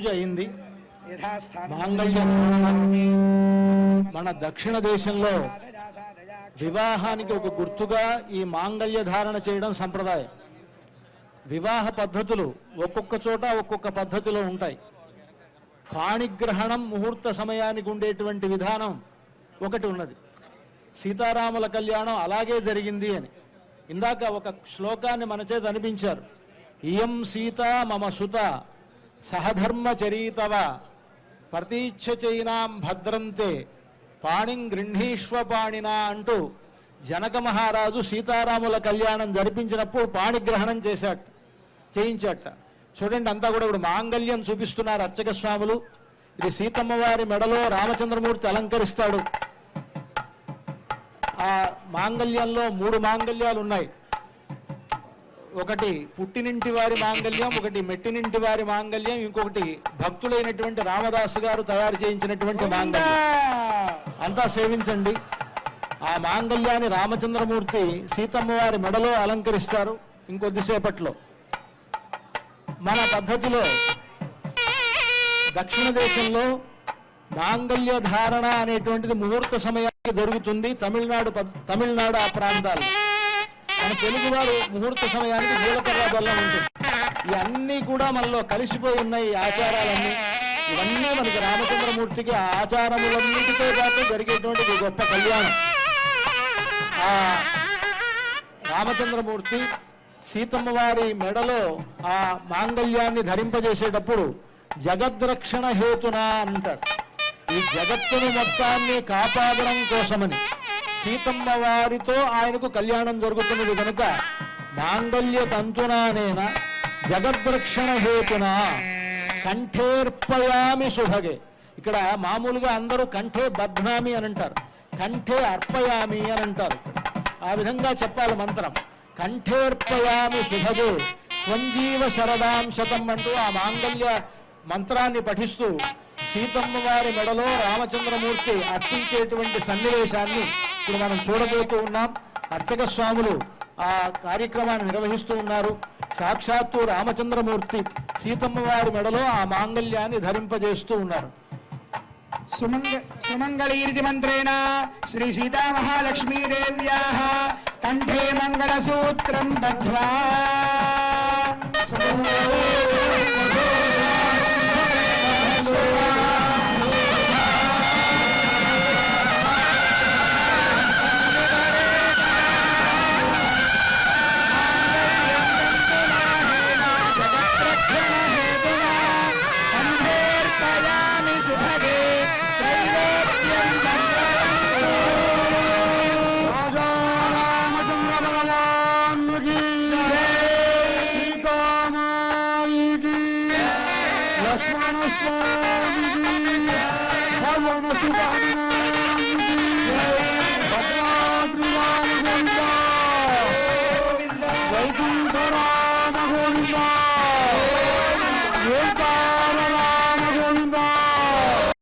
పూజ అయింది. మన దక్షిణ దేశంలో వివాహానికి ఒక గుర్తుగా ఈ మాంగళ్య ధారణ చేయడం సంప్రదాయం. వివాహ పద్ధతులు ఒక్కొక్క చోట ఒక్కొక్క పద్ధతిలో ఉంటాయి. పాణిగ్రహణం ముహూర్త సమయానికి ఉండేటువంటి విధానం ఒకటి ఉన్నది. సీతారాముల కళ్యాణం అలాగే జరిగింది అని. ఇందాక ఒక శ్లోకాన్ని మన చేత అనిపించారు. ఇయం సీత మమ సుత సహధర్మచరీతవ ప్రతీచ్ఛచైనాం భద్రంతే పాణిం గృహీష్వ పాణినా అంటూ జనక మహారాజు సీతారాముల కళ్యాణం జరిపించినప్పుడు పాణిగ్రహణం చేశాట చేయించాట. చూడండి అంతా కూడా ఇప్పుడు మాంగళ్యం చూపిస్తున్నారు అర్చక స్వాములు. ఇది సీతమ్మ వారి మెడలో రామచంద్రమూర్తి అలంకరిస్తాడు. ఆ మాంగళ్యంలో మూడు మాంగళ్యాలు ఉన్నాయి ఒకటి పుట్టినింటి వారి మాంగళ్యం ఒకటి మెట్టినింటి వారి మాంగళ్యం ఇంకొకటి భక్తులైనటువంటి రామదాసు గారు తయారు చేయించినటువంటి మాంగళ్యం. అంతా సేవించండి. ఆ మాంగళ్యాన్ని రామచంద్రమూర్తి సీతమ్మ వారి మెడలో అలంకరిస్తారు ఇంకొద్దిసేపట్లో. మన పద్ధతిలో దక్షిణ దేశంలో మాంగళ్య ధారణ అనేటువంటిది ముహూర్త సమయానికి జరుగుతుంది. తమిళనాడు తమిళనాడు ఆ ప్రాంతాలు మన తెలుగు వారు ముహూర్త సమయానికి జీలకర్ర బెల్లం ఉంటుంది. ఇవన్నీ కూడా మనలో కలిసిపోయి ఉన్నాయి ఆచారాలన్నీ. ఇవన్నీ మనకి రామచంద్రమూర్తికి ఆచారములన్నిటితో పాటు జరిగేటువంటి గొప్ప కళ్యాణం. ఆ రామచంద్రమూర్తి సీతమ్మ వారి మెడలో ఆ మాంగళ్యాన్ని ధరింపజేసేటప్పుడు జగద్రక్షణ హేతున అంటారు. ఈ జగత్తును మొత్తాన్ని కాపాడడం కోసమని. సీతమ్మ వారితో ఆయనకు కళ్యాణం జరుగుతున్నది కనుక మాంగళ్య తంతునానేన జగద్రక్షణ హేతున కంఠేర్పయామి శుభగే ఇక్కడ మామూలుగా అందరూ కంఠే బధ్నామి అని అంటారు. కంఠే అర్పయామి అని అంటారు. ఆ విధంగా చెప్పాలి మంత్రం. కంఠేర్పయామి శుభగే త్వంజీవ శరదాం శతం అంటూ ఆ మాంగళ్య మంత్రాన్ని పఠిస్తూ సీతమ్మ వారి మెడలో రామచంద్రమూర్తి అర్పించేటువంటి సన్నివేశాన్ని ఇప్పుడు మనం చూడబోతూ ఉన్నాం. అర్చక స్వాములు ఆ కార్యక్రమాన్ని నిర్వహిస్తూ ఉన్నారు. సాక్షాత్తు రామచంద్రమూర్తి సీతమ్మ వారి మెడలో ఆ మాంగళ్యాన్ని ధరింపజేస్తూ ఉన్నారు. సుమంగ సుమంగళీరితి మంత్రేణ శ్రీ సీతామహాలక్ష్మీదేవ్యాः కంఠే మంగళసూత్రం బద్ధ్వా. لكشمعنا اسمه حولنا سبحاننا